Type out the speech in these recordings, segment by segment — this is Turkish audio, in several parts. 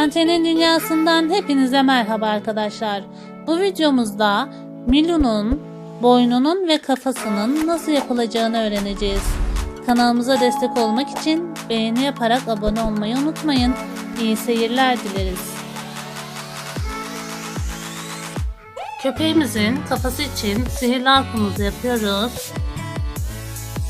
Tentenin dünyasından hepinize merhaba arkadaşlar. Bu videomuzda Milu'nun boynunun ve kafasının nasıl yapılacağını öğreneceğiz. Kanalımıza destek olmak için beğeni yaparak abone olmayı unutmayın. İyi seyirler dileriz. Köpeğimizin kafası için sihirli harfımızı yapıyoruz.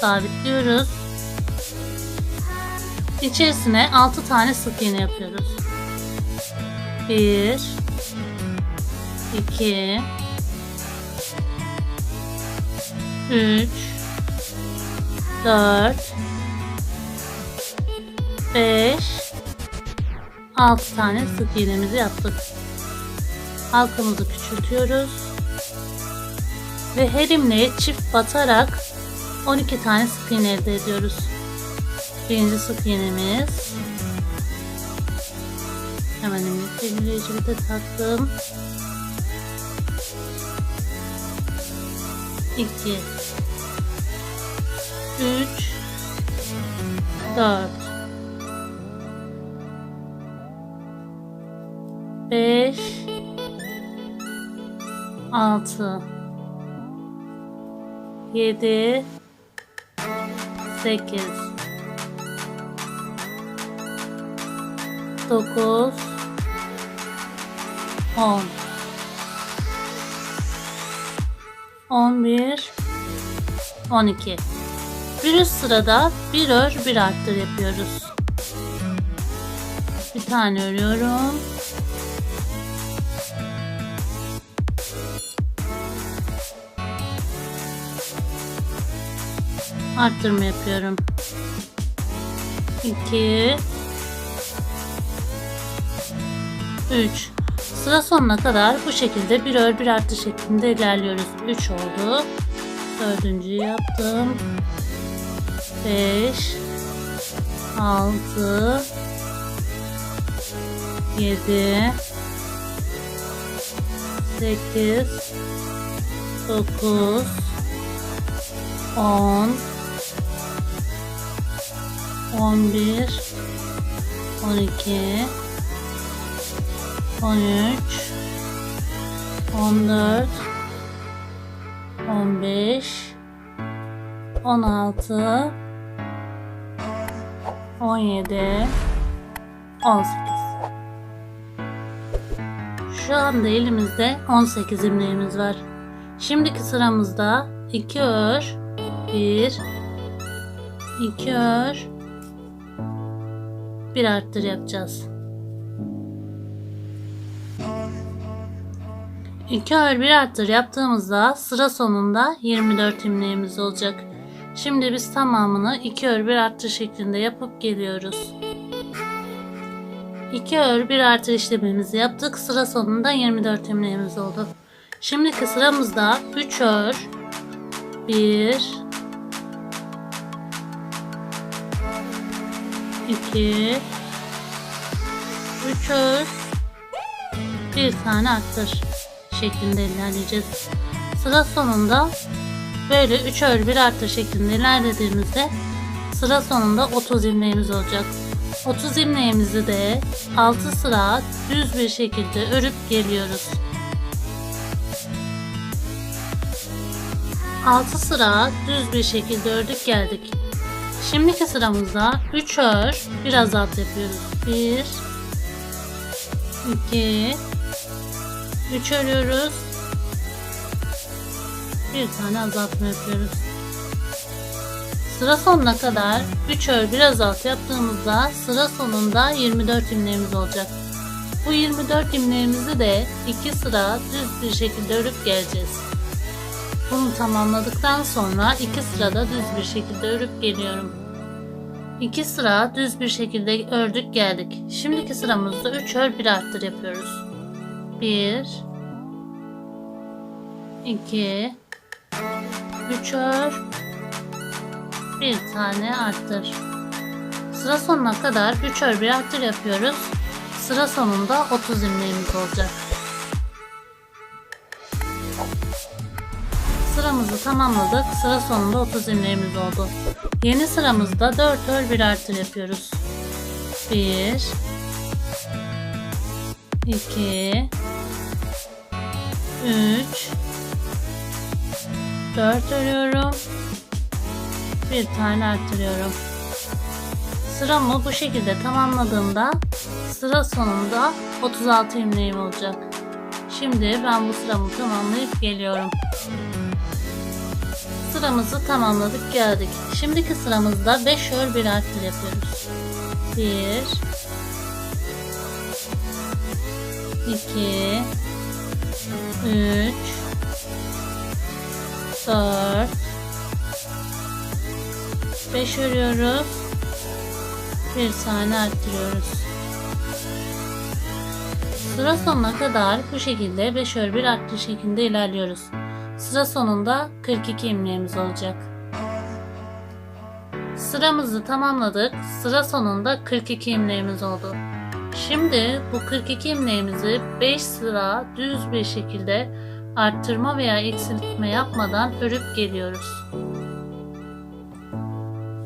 Sabitliyoruz. İçerisine 6 tane sık iğne yapıyoruz. 1 2 3 4 5 6 tane sık iğnemizi yaptık. Halkamızı küçültüyoruz. Ve her ilmeğe çift batarak 12 tane sık iğne elde ediyoruz. Birinci sık iğnemiz. Hemen ilmek belirleyicimi de taktım. 2 3 4 5 6 7 8 9 10 11 12 Bir üst sırada bir ör bir arttır yapıyoruz. Bir tane örüyorum. Arttırma yapıyorum. 2 3 Sıra sonuna kadar bu şekilde bir ör bir arttır şeklinde ilerliyoruz. 3 oldu. Dördüncüyü yaptım. 5 6 7 8 9 10 11 12 13 14 15 16 17 18 Şu anda elimizde 18 ilmeğimiz var. Şimdiki sıramızda 2 ör 1 2 ör bir arttır yapacağız. 2 ör bir arttır yaptığımızda sıra sonunda 24 ilmeğimiz olacak. Şimdi biz tamamını 2 ör bir arttır şeklinde yapıp geliyoruz. 2 ör bir arttır işlemimizi yaptık. Sıra sonunda 24 ilmeğimiz oldu. Şimdiki sıramızda 3 ör 1 2 3 ör bir tane arttır şeklinde ilerleyeceğiz. Sıra sonunda böyle 3 ör bir arttır şeklinde ilerlediğimizde sıra sonunda 30 ilmeğimiz olacak. 30 ilmeğimizi de 6 sıra düz bir şekilde örüp geliyoruz. 6 sıra düz bir şekilde ördük geldik. Şimdiki sıramızda 3 ör bir azalt yapıyoruz. 1 2 3 örüyoruz. Bir tane azaltma yapıyoruz. Sıra sonuna kadar 3 ör bir azalt yaptığımızda sıra sonunda 24 ilmeğimiz olacak. Bu 24 ilmeğimizi de 2 sıra düz bir şekilde örüp geleceğiz. Bunu tamamladıktan sonra 2 sırada düz bir şekilde örüp geliyorum. 2 sıra düz bir şekilde ördük geldik. Şimdiki sıramızda 3 ör bir arttır yapıyoruz. 1 2 3 ör bir tane arttır. Sıra sonuna kadar 3 ör bir arttır yapıyoruz. Sıra sonunda 30 ilmeğimiz olacak. Sıramızı tamamladık. Sıra sonunda 30 ilmeğimiz oldu. Yeni sıramızda 4 ör bir artır yapıyoruz. 1 2 3 4 örüyorum. Bir tane arttırıyorum. Sıramı bu şekilde tamamladığımda sıra sonunda 36 ilmeğim olacak. Şimdi ben bu sıramı tamamlayıp geliyorum. Sıramızı tamamladık geldik. Şimdiki sıramızda 5 ör bir harfle yapıyoruz. 1 2 3 4 5 örüyoruz. Bir tane arttırıyoruz. Sıra sonuna kadar bu şekilde 5 ör bir arttır şeklinde ilerliyoruz. Sıra sonunda 42 ilmeğimiz olacak. Sıramızı tamamladık. Sıra sonunda 42 ilmeğimiz oldu. Şimdi bu 42 ilmeğimizi 5 sıra düz bir şekilde arttırma veya eksiltme yapmadan örüp geliyoruz.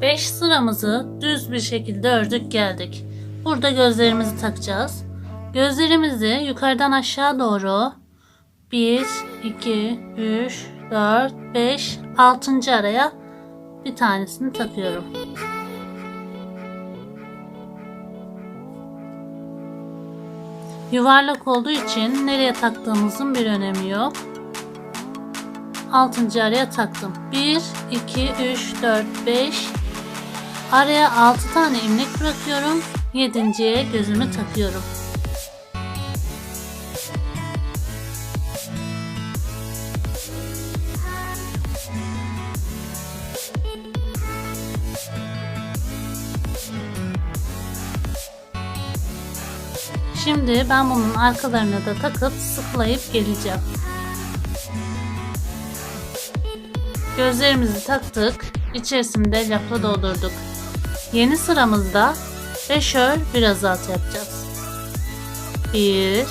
5 sıramızı düz bir şekilde ördük geldik. Burada gözlerimizi takacağız. Gözlerimizi yukarıdan aşağı doğru 1, 2, 3, 4, 5, 6. araya bir tanesini takıyorum. Yuvarlak olduğu için nereye taktığımızın bir önemi yok. 6. araya taktım. 1, 2, 3, 4, 5. Araya 6 tane ilmek bırakıyorum. 7.ye gözümü takıyorum. Şimdi ben bunun arkalarına da takıp sıklayıp geleceğim. Gözlerimizi taktık. İçerisinde lafla doldurduk. Yeni sıramızda 5 ör bir azalt yapacağız. 1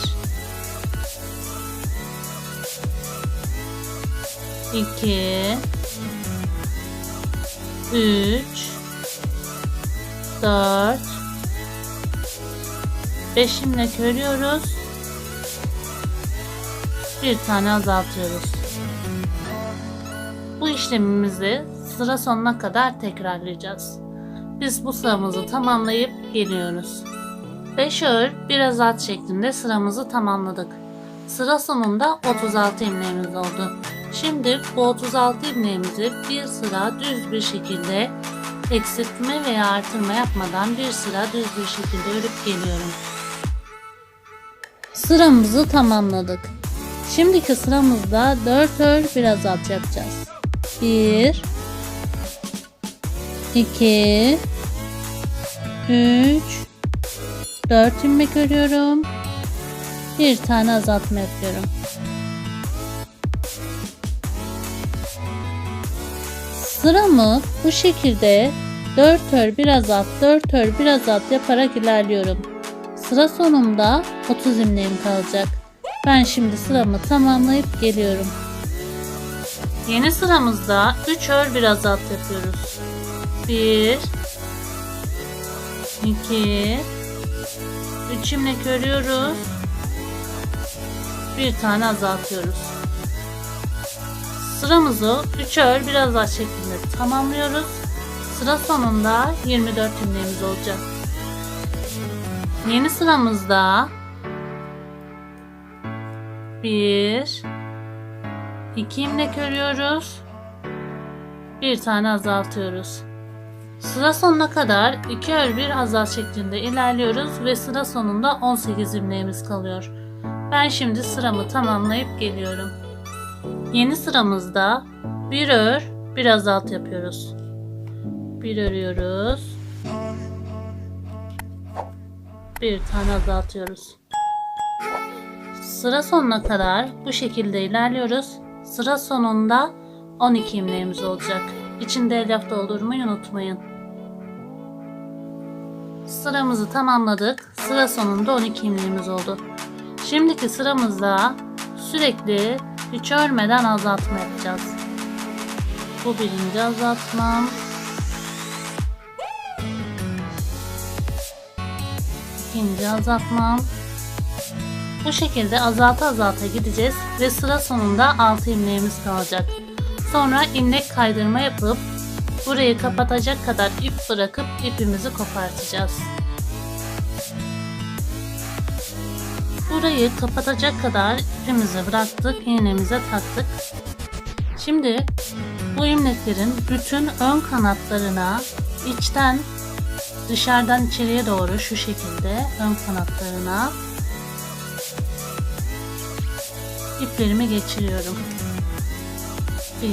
2 3 4 5 ilmek örüyoruz. Bir tane azaltıyoruz. Bu işlemimizi sıra sonuna kadar tekrarlayacağız. Biz bu sıramızı tamamlayıp geliyoruz. 5 ör bir azalt şeklinde sıramızı tamamladık. Sıra sonunda 36 ilmeğimiz oldu. Şimdi bu 36 ilmeğimizi bir sıra düz bir şekilde eksiltme veya artırma yapmadan bir sıra düz bir şekilde örüp geliyorum. Sıramızı tamamladık. Şimdiki sıramızda 4 ör bir azalt yapacağız. 1 2 3 4 ilmek örüyorum. Bir tane azaltma yapıyorum. Sıramı bu şekilde 4 ör bir azalt 4 ör bir azalt yaparak ilerliyorum. Sıra sonunda 30 ilmeğim kalacak. Ben şimdi sıramı tamamlayıp geliyorum. Yeni sıramızda 3 ör bir azalt yapıyoruz. 1 2 3 ilmek örüyoruz. Bir tane azaltıyoruz. Sıramızı 3 ör bir azalt şeklinde tamamlıyoruz. Sıra sonunda 24 ilmeğimiz olacak. Yeni sıramızda 1 2 ilmek örüyoruz. Bir tane azaltıyoruz. Sıra sonuna kadar 2 ör bir azalt şeklinde ilerliyoruz ve sıra sonunda 18 ilmeğimiz kalıyor. Ben şimdi sıramı tamamlayıp geliyorum. Yeni sıramızda bir ör bir azalt yapıyoruz. Bir örüyoruz. Bir tane azaltıyoruz. Sıra sonuna kadar bu şekilde ilerliyoruz. Sıra sonunda 12 ilmeğimiz olacak. İçinde elyaf doldurmayı unutmayın. Sıramızı tamamladık. Sıra sonunda 12 ilmeğimiz oldu. Şimdiki sıramızda sürekli hiç örmeden azaltma yapacağız. Bu birinci azaltmam. İkinci azaltmam. Bu şekilde azalta azalta gideceğiz ve sıra sonunda 6 ilmeğimiz kalacak. Sonra ilmek kaydırma yapıp burayı kapatacak kadar ip bırakıp ipimizi kopartacağız. Burayı kapatacak kadar ipimizi bıraktık, iğnemize taktık. Şimdi bu ilmeklerin bütün ön kanatlarına içten dışarıdan içeriye doğru şu şekilde ön kanatlarına iplerimi geçiriyorum. Bir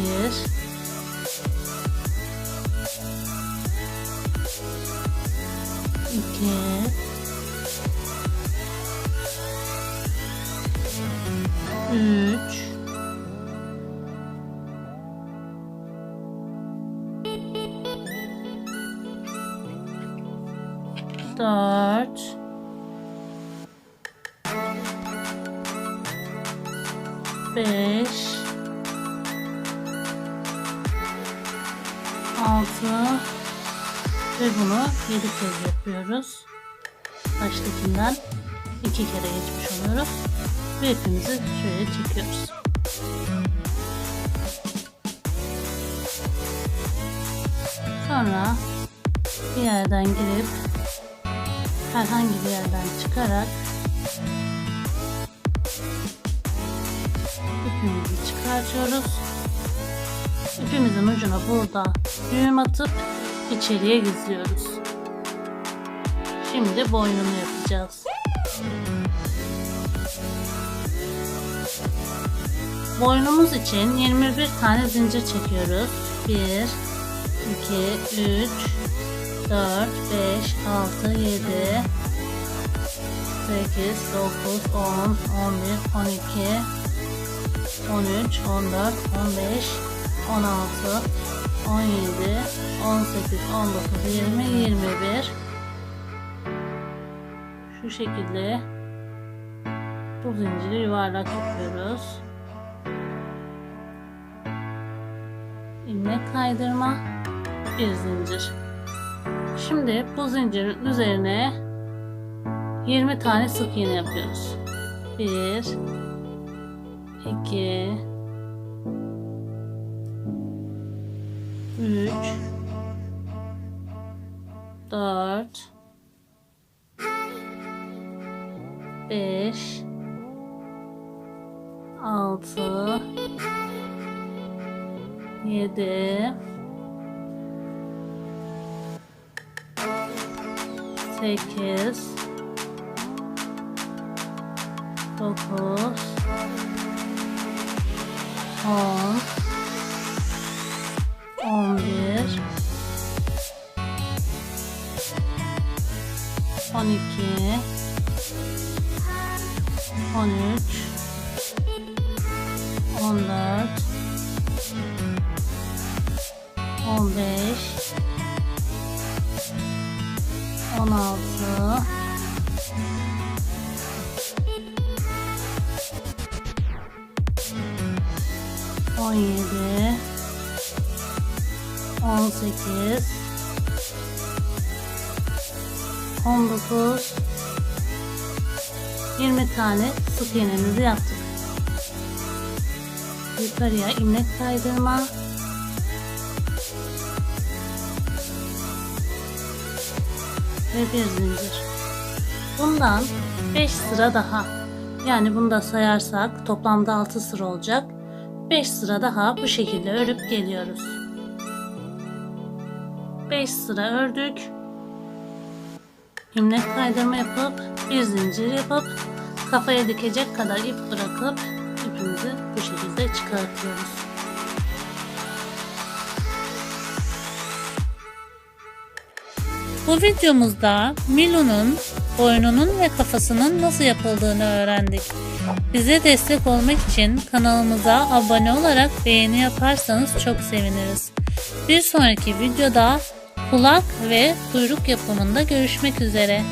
iki 6 ve bunu 7 kez yapıyoruz. Baştakinden 2 kere geçmiş oluyoruz. Ve ipimizi şöyle çekiyoruz. Sonra bir yerden girip herhangi bir yerden çıkarak ipimizi çıkartıyoruz. İpimizin ucuna burada düğüm atıp içeriye gizliyoruz. Şimdi boynunu yapacağız. Boynumuz için 21 tane zincir çekiyoruz. 1 2 3 4 5 6 7 8 9 10 11 12 13 14 15 16 17 18 19 20 21 şu şekilde bu zinciri yuvarlak yapıyoruz. ilmek kaydırma bir zincir. Şimdi bu zincirin üzerine 20 tane sık iğne yapıyoruz. 1 2 3 4 5 6 7 8 9 10 11 12 13 14 15 16 18 19 20 tane sık iğnemizi yaptık. Yukarıya ilmek kaydırma ve bir zincir. Bundan 5 sıra daha. Yani bunu da sayarsak toplamda 6 sıra olacak. 5 sıra daha bu şekilde örüp geliyoruz. 5 sıra ördük. İlmek kaydırma yapıp bir zincir yapıp kafaya dikecek kadar ip bırakıp ipimizi bu şekilde çıkartıyoruz. Bu videomuzda Milu'nun boynunun ve kafasının nasıl yapıldığını öğrendik. Bize destek olmak için kanalımıza abone olarak beğeni yaparsanız çok seviniriz. Bir sonraki videoda kulak ve kuyruk yapımında görüşmek üzere.